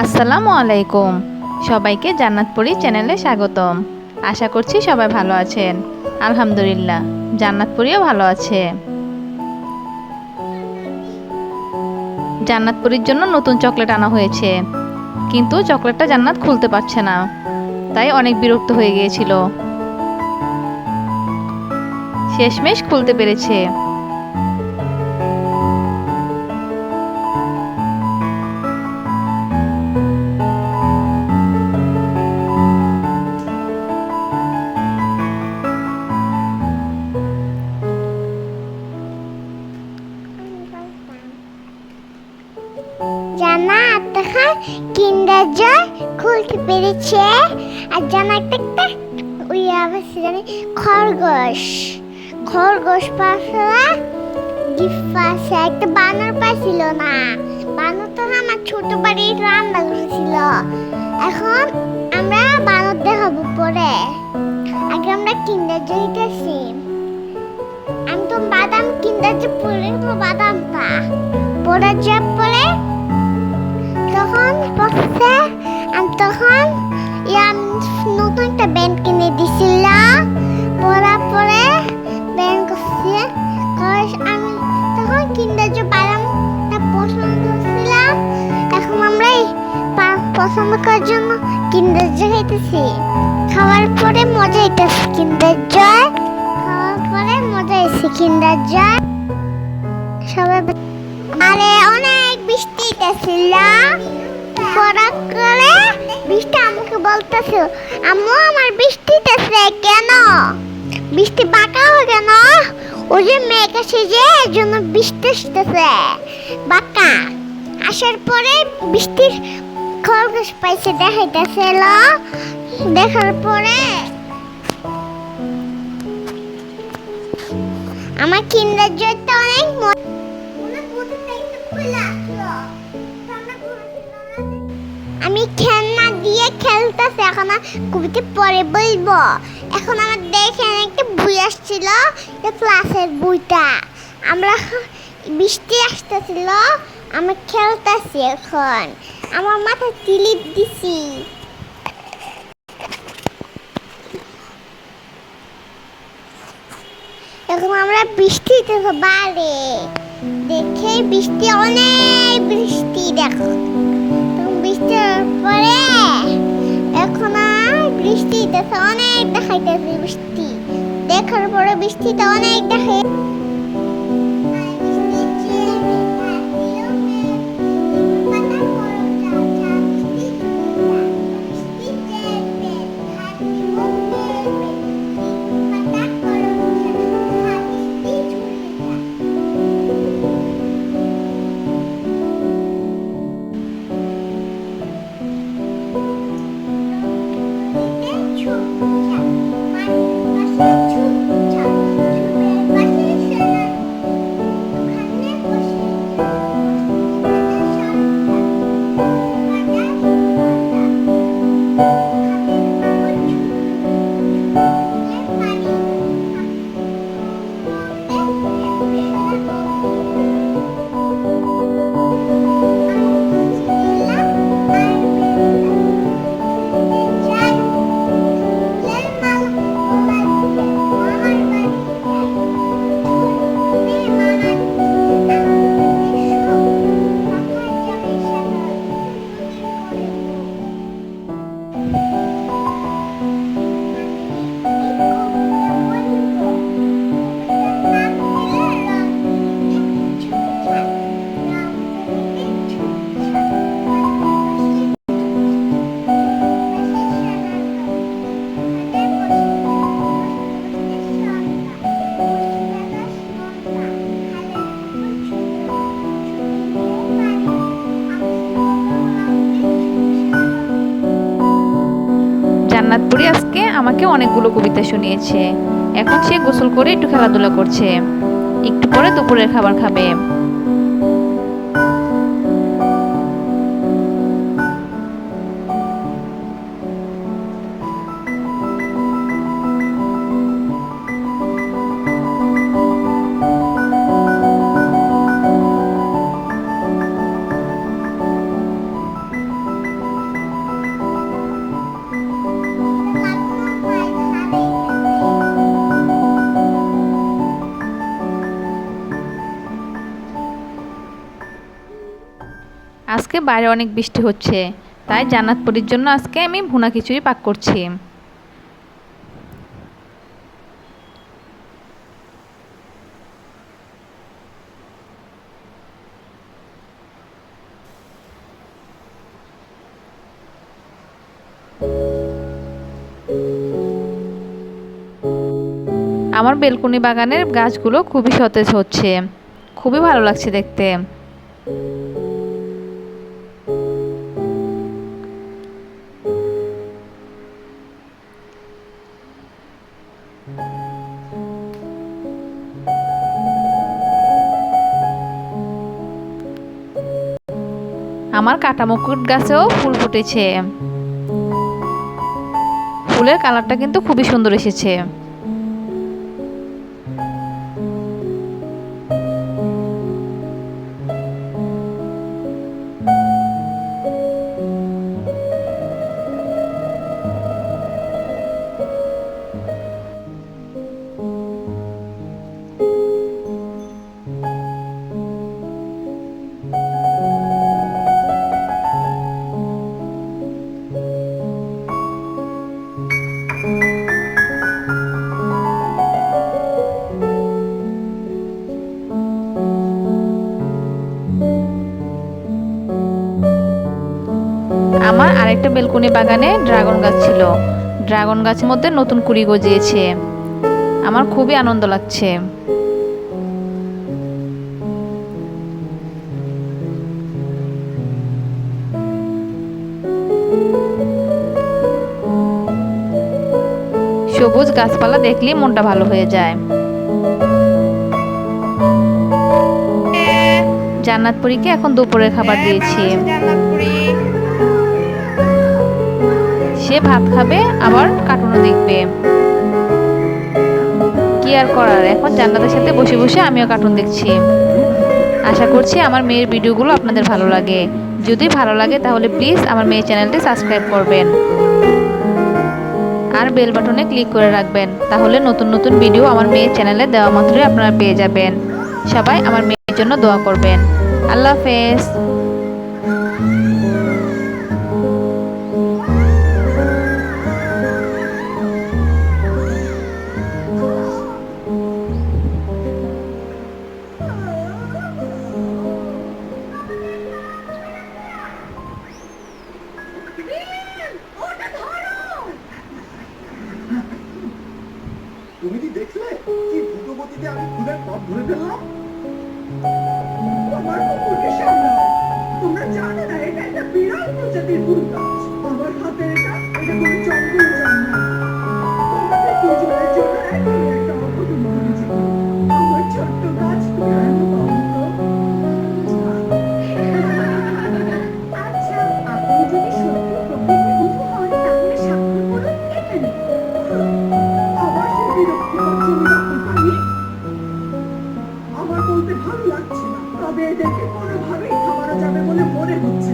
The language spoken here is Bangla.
আসসালামু আলাইকুম। সবাইকে জান্নাতপুরি চ্যানেলে স্বাগতম। আশা করছি সবাই ভালো আছেন। আলহামদুলিল্লাহ, জান্নাতপুরিও ভালো আছে। জান্নাতপুরির জন্য নতুন চকলেট আনা হয়েছে। কিন্তু চকলেটটা জান্নাত খুলতে পারছে না। তাই অনেক বিরক্ত হয়ে গিয়েছিল। শেষমেশ খুলতে পেরেছে। পেরেছে? আর জান্নাত একটা ওই আবার জানি, খরগোশ। খরগোশ গিফট পাশে, একটা বানর পাইছিল না। বানর তো আমার ছোট বাড়ি রান্না করেছিল। এখন আমরা বানর দেখাবো পরে আগে আমরা কিন্ডার আমি তো বাদাম কিন্ডার যে পরে বাদামটা। পরে যে পরে তখন আমি তখন নতুন একটা ব্যান্ড কিনে দিছিল। পড়ার পরে ব্যান্ড করছে আমি তখন কিনতে যে বাদামটা পছন্দ করছিলাম এখন আমরা পছন্দ করার জন্য কিনতে যে খাইতেছি খাওয়ার পরে মজা হইতেছে কিনতে জয় খাওয়ার পরে মজা হয়েছে কিনতে জয় সবাই আরে অনেক বৃষ্টি হইতেছিল। হঠাৎ করে? বৃষ্টি আমাকে বলতেছে, আম্মু, আমার বৃষ্টিতেছে কেন? বৃষ্টি বাঁকা হয় কেন? ওই যে মেঘ আসে যে জন্য বৃষ্টি আসতেছে। বাঁকা। আসার পরে বৃষ্টির খরগোশ পাইছে, দেখাইতেছে দেখার পরে আমার কিন্ডার জয়টা অনেক আমি খেলনা দিয়ে খেলতেছি, এখন কবিতা পরে বলব। এখন আমার দেখে একটা বই আসছিল? ক্লাসের বইটা আমরা বৃষ্টি আসতেছিল, আমি খেলতেছি এখন। আমার মাথায় ক্লিপ দিছি। এখন আমরা বৃষ্টি বৃষ্টিতে বাড়ে। দেখে বৃষ্টি, অনেক বৃষ্টি দেখো। তখন বৃষ্টি হওয়ার পরে এখন আর বৃষ্টি অনেক দেখাইতেছে বৃষ্টি। দেখার পরে বৃষ্টিটা অনেক দেখে আমাকে অনেকগুলো কবিতা শুনিয়েছে। এখন সে গোসল করে একটু খেলাধুলা করছে। একটু পরে দুপুরের খাবার খাবে। আজকে বাইরে অনেক বৃষ্টি হচ্ছে। তাই জান্নাতপুরীর জন্য আজকে আমি ভুনা খিচুড়ি পাক করছি। আমার বেলকুনি বাগানের গাছগুলো খুবই সতেজ হচ্ছে। খুবই ভালো লাগছে দেখতে। আমার কাটা মুকুট গাছেও ফুল ফুটেছে। ফুলের কালারটা কিন্তু খুবই সুন্দর এসেছে। আরেকটা বেলকুনি বাগানে ড্রাগন গাছ ছিল। ড্রাগন গাছের মধ্যে নতুন কুড়ি গজিয়েছে। আমার খুবই আনন্দ লাগছে। সবুজ গাছপালা দেখলেই মনটা ভালো হয়ে যায়। জান্নাতপুরীকে এখন দুপুরের খাবার দিয়েছি। সে ভাত খাবে, আবার কার্টুনও দেখবে। কি আর করার? এখন জান্নাতের সাথে বসে বসে আমিও কার্টুন দেখছি। আশা করছি আমার মেয়ের ভিডিওগুলো আপনাদের ভালো লাগে। যদি ভালো লাগে তাহলে প্লিজ আমার মেয়ের চ্যানেলটি সাবস্ক্রাইব করবেন। আর বেল বাটনে ক্লিক করে রাখবেন, তাহলে নতুন নতুন ভিডিও আমার মেয়ের চ্যানেলে দেওয়া মাত্রই আপনারা পেয়ে যাবেন। সবাই আমার মেয়ের জন্য দোয়া করবেন। আল্লাহ হাফেজ। কি দ্রুত গতিতে আমি ফুলের পথ ধরে ফেললাম? আমার কুকুরকে সামলাও। তোমরা জানো না, এটা একটা বিরাট প্রজাতির ফুল গাছ। আমার হাতে এটা এটা কোনো জঙ্গল জান না। তোমাদের দুজনের জন্য এখনই একটা অপূর্ব আমার ছোট্ট গাছ তবে এদেরকে কোনোভাবেই থামানো যাবে বলে মনে হচ্ছে।